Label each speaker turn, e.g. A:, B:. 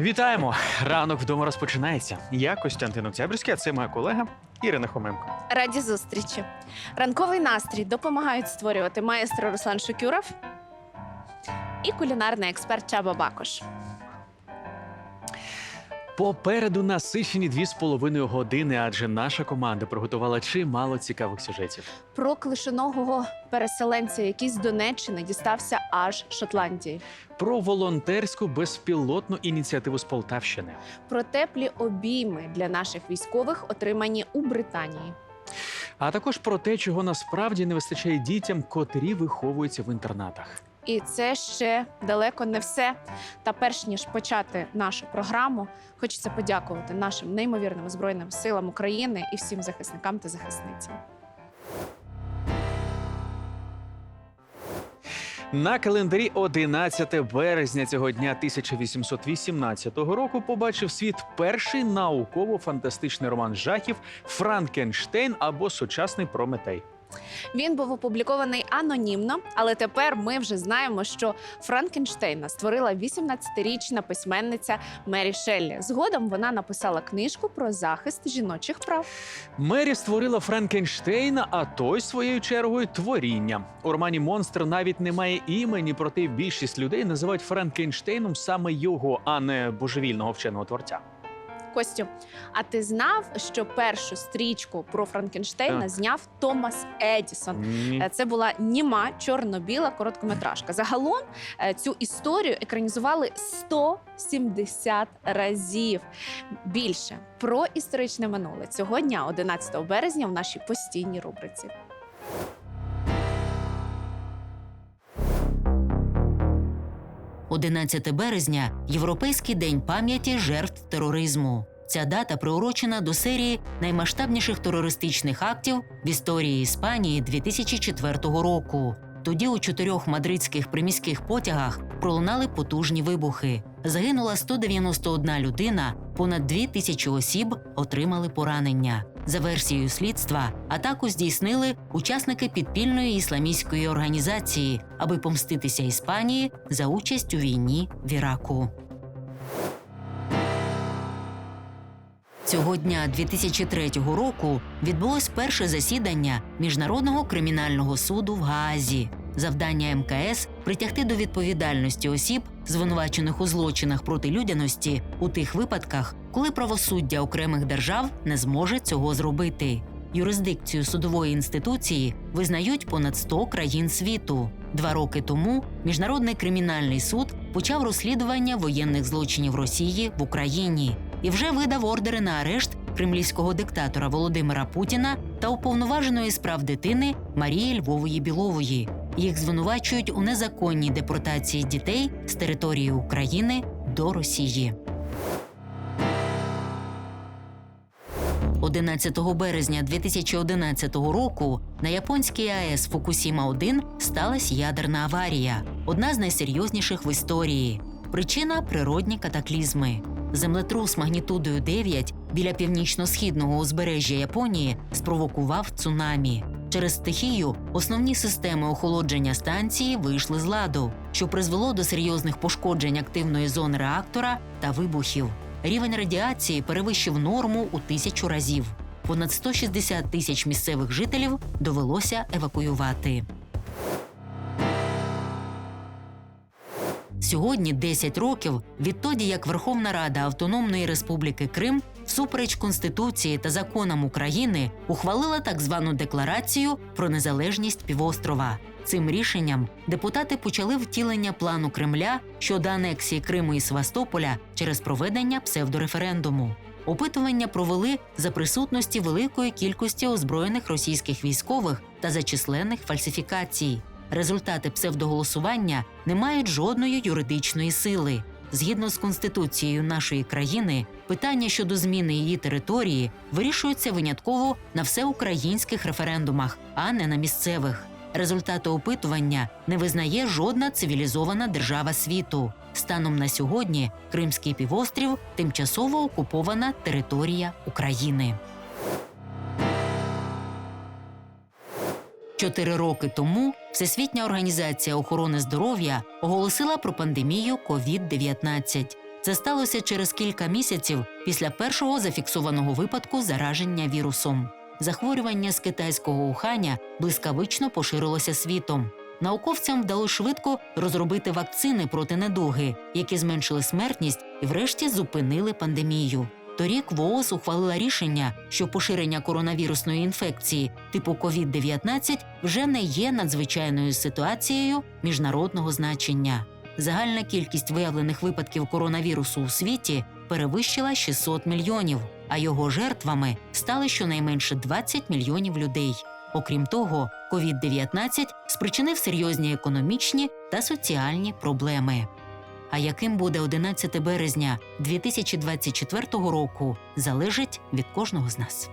A: Вітаємо! Ранок вдома розпочинається. Я Костянтин Октябрьський, а це моя колега Ірина Хоменко.
B: Раді зустрічі. Ранковий настрій допомагають створювати маестро Руслан Шукюров і кулінарний експерт Чаба Бакош.
A: Попереду насичені дві з половиною години, адже наша команда приготувала чимало цікавих сюжетів.
B: Про клишоногого переселенця, який з Донеччини дістався аж Шотландії.
A: Про волонтерську безпілотну ініціативу з Полтавщини.
B: Про теплі обійми для наших військових, отримані у Британії.
A: А також про те, чого насправді не вистачає дітям, котрі виховуються в інтернатах.
B: І це ще далеко не все. Та перш ніж почати нашу програму, хочеться подякувати нашим неймовірним збройним силам України і всім захисникам та захисницям.
A: На календарі 11 березня цього дня 1818 року побачив світ перший науково-фантастичний роман жахів Франкенштейн або сучасний Прометей.
B: Він був опублікований анонімно, але тепер ми вже знаємо, що Франкенштейна створила 18-річна письменниця Мері Шеллі. Згодом вона написала книжку про захист жіночих прав.
A: Мері створила Франкенштейна, а той своєю чергою творіння. У романі Монстр навіть немає імені, проте більшість людей називають Франкенштейном саме його, а не божевільного вченого творця.
B: Костю, а ти знав, що першу стрічку про Франкенштейна
A: Так.
B: зняв Томас Едісон?
A: Ні.
B: Е, Це була німа чорно-біла короткометражка. Загалом е, цю історію екранізували 170 разів. Більше про історичне минуле цього дня, 11 березня, в нашій постійній рубриці.
C: – 11 березня Європейський день пам'яті жертв тероризму. Ця дата приурочена до серії наймасштабніших терористичних актів в історії Іспанії 2004 року. Тоді у чотирьох мадридських приміських потягах пролунали потужні вибухи. Загинула 191 людина, понад 2 тисячі осіб отримали поранення. За версією слідства, атаку здійснили учасники підпільної ісламістської організації, аби помститися Іспанії за участь у війні в Іраку. Цього дня 2003 року відбулось перше засідання Міжнародного кримінального суду в Гаазі. Завдання МКС притягти до відповідальності осіб, звинувачених у злочинах проти людяності, у тих випадках, коли правосуддя окремих держав не зможе цього зробити. Юрисдикцію судової інституції визнають понад 100 країн світу. Два роки тому Міжнародний кримінальний суд почав розслідування воєнних злочинів Росії в Україні і вже видав ордери на арешт кремлівського диктатора Володимира Путіна та уповноваженої з прав дитини Марії Львової Білової. Їх звинувачують у незаконній депортації дітей з території України до Росії. 11 березня 2011 року на японській АЕС Фукусіма 1 сталася ядерна аварія, одна з найсерйозніших в історії. Причина природні катаклізми. Землетрус магнітудою 9 біля північно-східного узбережжя Японії спровокував цунамі. Через стихію основні системи охолодження станції вийшли з ладу, що призвело до серйозних пошкоджень активної зони реактора та вибухів. Рівень радіації перевищив норму у тисячу разів. Понад 160 тисяч місцевих жителів довелося евакуювати. Сьогодні 10 років відтоді, як Верховна Рада Автономної Республіки Крим всупереч Конституції та законам України ухвалила так звану декларацію про незалежність півострова. Цим рішенням депутати почали втілення плану Кремля щодо анексії Криму і Севастополя через проведення псевдореферендуму. Опитування провели за присутності великої кількості озброєних російських військових та за численних фальсифікацій. Результати псевдоголосування не мають жодної юридичної сили. Згідно з конституцією нашої країни, питання щодо зміни її території вирішуються винятково на всеукраїнських референдумах, а не на місцевих. Результати опитування не визнає жодна цивілізована держава світу. Станом на сьогодні Кримський півострів тимчасово окупована територія України. Чотири роки тому Всесвітня організація охорони здоров'я оголосила про пандемію COVID-19. Це сталося через кілька місяців після першого зафіксованого випадку зараження вірусом. Захворювання з китайського Уханя блискавично поширилося світом. Науковцям вдалося швидко розробити вакцини проти недуги, які зменшили смертність і, врешті, зупинили пандемію. Торік ВООЗ ухвалила рішення, що поширення коронавірусної інфекції типу COVID-19 вже не є надзвичайною ситуацією міжнародного значення. Загальна кількість виявлених випадків коронавірусу у світі перевищила 600 мільйонів, а його жертвами стали щонайменше 20 мільйонів людей. Окрім того, COVID-19 спричинив серйозні економічні та соціальні проблеми. А яким буде 11 березня 2024 року, залежить від кожного з нас.